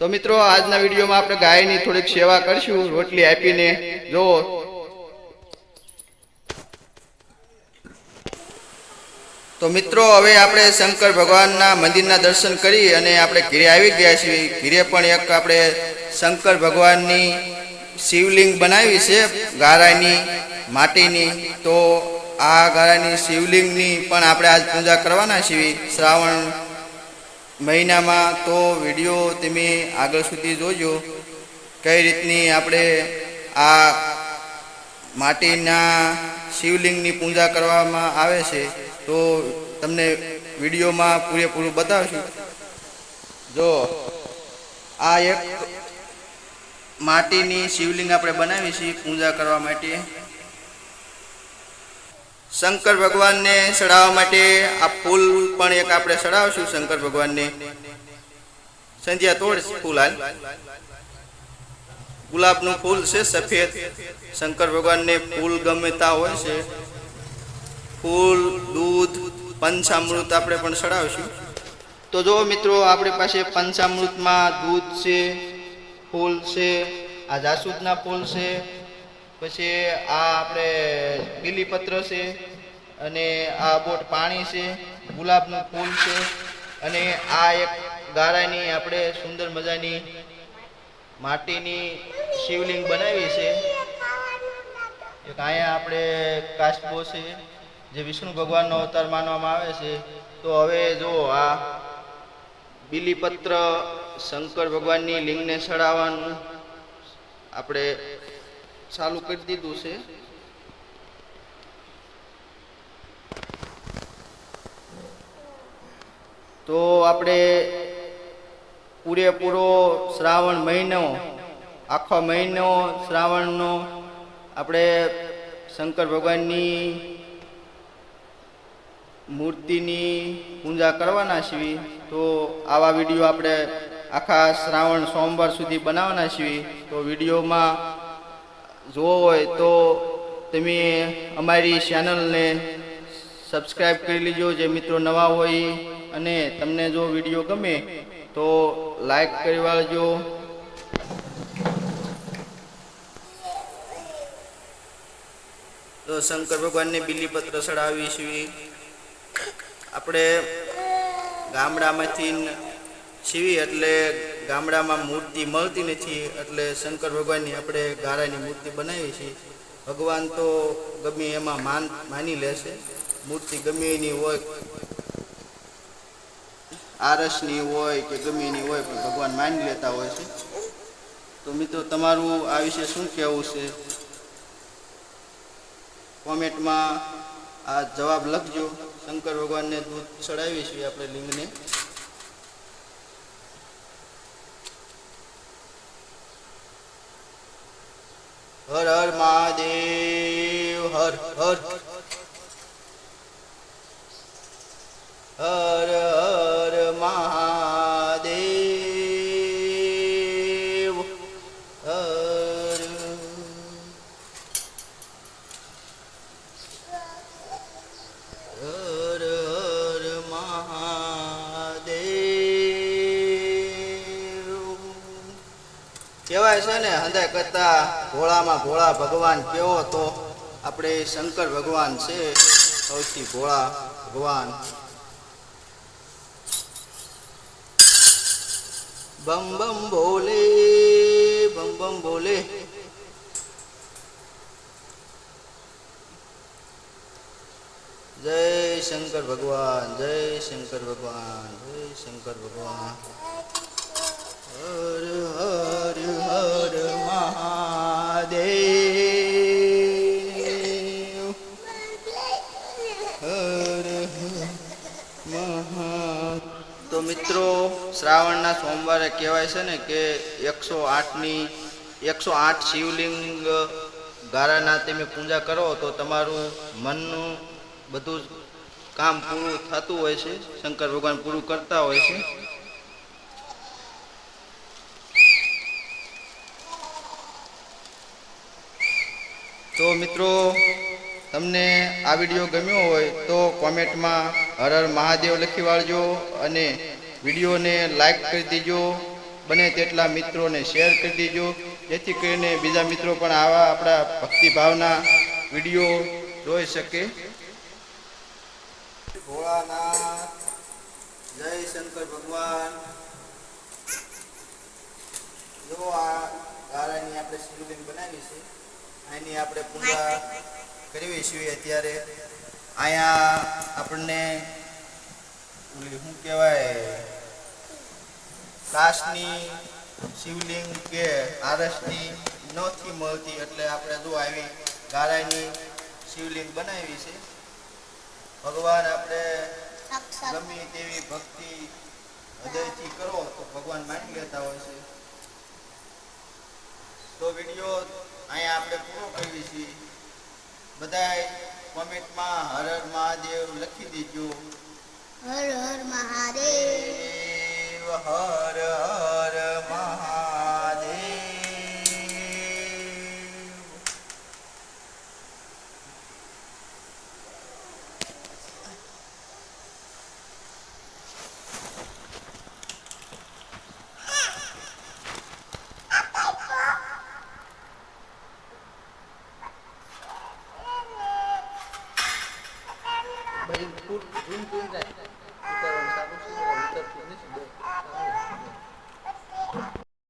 તો મિત્રો, આજના વિડીયોમાં આપણે ગાયની થોડીક સેવા કરશું, રોટલી આપીને. જો. તો મિત્રો, હવે આપણે શંકર ભગવાનના મંદિરના દર્શન કરી અને આપણે ઘીરે આવી ગયા છીએ. ઘીરે પણ એક આપણે શંકર ભગવાનની શિવલિંગ બનાવી છે, ગારાની માટીની. તો આ ગારાની શિવલિંગની પણ આપણે આજ પૂજા કરવાના છીએ. શ્રાવણ મહિનામાં તો વીડિયો તમે આગળ સુધી જોજો. કઈ રીતની આપણે આ માટીના શિવલિંગની પૂજા કરવામાં આવે છે, તો તમને વિડીયોમાં પૂરેપૂરું બતાવશું. જો, આ એક માટીની શિવલિંગ આપણે બનાવી છીએ પૂજા કરવા માટે. શંકર ભગવાનને ચડાવવા માટે આ ફૂલ પણ એક આપણે ચડાવશું શંકર ભગવાનને. સંધ્યા તોડ ફૂલ હાલ. ગુલાબનું ફૂલ છે સફેદ. શંકર ભગવાનને ફૂલ ગમેતા હોય છે. ફૂલ, દૂધ, પંચામૃત આપણે પણ ચડાવશું. તો જો મિત્રો, આપણી પાસે પંચામૃતમાં દૂધ છે, ફૂલ છે, આ જાસૂદના ફૂલ છે પછી આ આપણે બીલીપત્ર છે, અને આ બોટ પાણી છે, ગુલાબનું ફૂલ છે, અને આ એક ગાળાની આપણે સુંદર મજાની માટીની શિવલિંગ બનાવી છે. એક અહીંયા આપણે કાચબો છે, જે વિષ્ણુ ભગવાનનો અવતાર માનવામાં આવે છે. તો હવે જો આ બીલીપત્ર શંકર ભગવાનની લિંગને ચડાવવાનું આપણે ચાલુ કરી દીધું છે. તો આપણે પૂરેપૂરો શ્રાવણ મહિનો, આખો મહિનો શ્રાવણનો આપણે શંકર ભગવાનની મૂર્તિની પૂજા કરવાના છીએ. તો આવા વીડિયો આપણે આખા શ્રાવણ સોમવાર સુધી બનાવવાના છીએ. તો વિડીયોમાં જોવો હોય તો તમે અમારી ચેનલને સબસ્ક્રાઈબ કરી લીજો, જે મિત્રો નવા હોય અને તમને જો વીડિયો ગમે તો લાઈક કરી વાળજો. તો શંકર ભગવાનને બિલીપત્ર ચડાવી છીએ આપણે ગામડામાંથી છીવી એટલે ગામડામાં મૂર્તિ મળતી નથી એટલે શંકર ભગવાનની આપણે ગારાની મૂર્તિ બનાવી છીએ. ભગવાન તો ગમે એમાં માન, માની લેશે મૂર્તિ ગમે એની હોય, આરસની હોય કે ગમે એની હોય પણ ભગવાન માની લેતા હોય છે. તો મિત્રો તમારું આ વિશે શું કહેવું છે? કોમેન્ટમાં આ જવાબ લખજો. શંકર ભગવાનને દૂધ ચડાવીએ છીએ આપણે લિંગને. હર હર મહાદેવ હર હર હર કહેવાય છે ને, હંધાય કરતા ભોળામાં ભોળા ભગવાન કેવો તો આપણે શંકર ભગવાન છે, સૌથી ભોળા ભગવાન. બમ બમ ભોલે બમ બમ ભોલે જય શંકર ભગવાન, જય શંકર ભગવાન, જય શંકર ભગવાન. હર હર શ્રાવણના સોમવારે કહેવાય છે ને કે એકસો આઠની, એકસો આઠ શિવલિંગ ગારાના તમે પૂજા કરો તો તમારું મનનું બધું કામ પૂરું થતું હોય છે, શંકર ભગવાન પૂરું કરતા હોય છે. તો મિત્રો, તમને આ વીડિયો ગમ્યો હોય તો કોમેન્ટમાં હર હર મહાદેવ લખી વાળજો અને વિડીયોને લાઈક કરી દેજો, બને તેટલા મિત્રોને શેર કરી દેજો, જેથી કરીને બીજા મિત્રો પણ આવા આપણા ભક્તિભાવના વીડિયો જોઈ શકે. ભોળાનાથ, જય શંકર ભગવાન. જો આ ગારાની આપણે શિવલિંગ બનાવી છે એની આપણે પૂજા કરવી છીએ અત્યારે. અહીંયા આપણને ઓલી શું કહેવાય? કાચની શિવલિંગ કે આરસની નથી મળતી એટલે આપણે જો આવી ગારાની શિવલિંગ બનાવી છે ભગવાન આપણે ગમે તેવી ભક્તિ હૃદયથી કરો તો ભગવાન માની લેતા હોય છે. તો વીડિયો અહીંયા આપણે પૂરો કરીએ છીએ. બધાય કોમેન્ટમાં હર હર મહાદેવ લખી દેજો મહાદેવ દેવ હર હર મહાદેવ ભાઈ ફૂલ ઝૂમ ઝૂમ જાય ઉતારવાનું સારું